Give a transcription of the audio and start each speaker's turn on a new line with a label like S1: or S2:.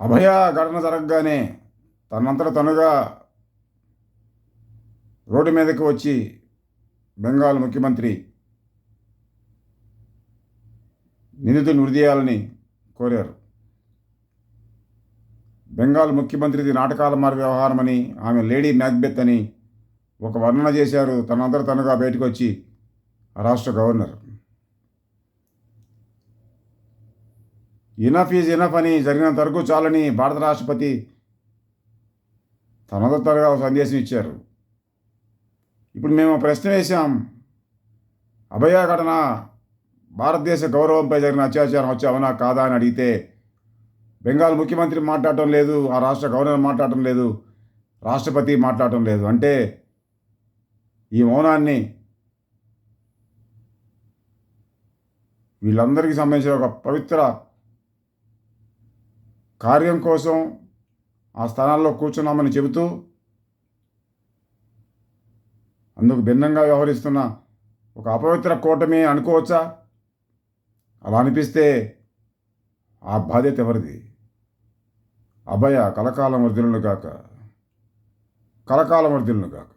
S1: అభయ ఘటన జరగగానే తనంతట తనుగా రోడ్డు మీదకి వచ్చి బెంగాల్ ముఖ్యమంత్రి నిందితుని విడిదీయాలని కోరారు. బెంగాల్ ముఖ్యమంత్రిది నాటకాల మారి వ్యవహారమని ఆమె లేడీ మ్యాక్బెత్ అని ఒక వర్ణన చేశారు. తనంతట తనుగా బయటకు వచ్చి ఆ రాష్ట్ర గవర్నర్ ఇనఫ్ ఈజ్ ఇనఫ్ అని జరిగినంత వరకు చాలని భారత రాష్ట్రపతి తనదొత్తగా ఒక సందేశం ఇచ్చారు. ఇప్పుడు మేము ప్రశ్న వేశాం. అభయ ఘటన భారతదేశ గౌరవంపై జరిగిన అత్యాచారం వచ్చి అవునా కాదా అని అడిగితే బెంగాల్ ముఖ్యమంత్రి మాట్లాడటం లేదు ఆ రాష్ట్ర గవర్నర్ మాట్లాడటం లేదు రాష్ట్రపతి మాట్లాడటం లేదు. అంటే ఈ మౌనాన్ని వీళ్ళందరికీ సంబంధించిన ఒక పవిత్ర కార్యం కోసం ఆ స్థానాల్లో కూర్చున్నామని చెబుతూ అందుకు భిన్నంగా వ్యవహరిస్తున్న ఒక అపవిత్ర కూటమి అనుకోవచ్చా? అలా అనిపిస్తే ఆ బాధ్యత ఎవరిది? అభయ కలకాలం వర్ధులను కాక కలకాలం వర్ధులను కాక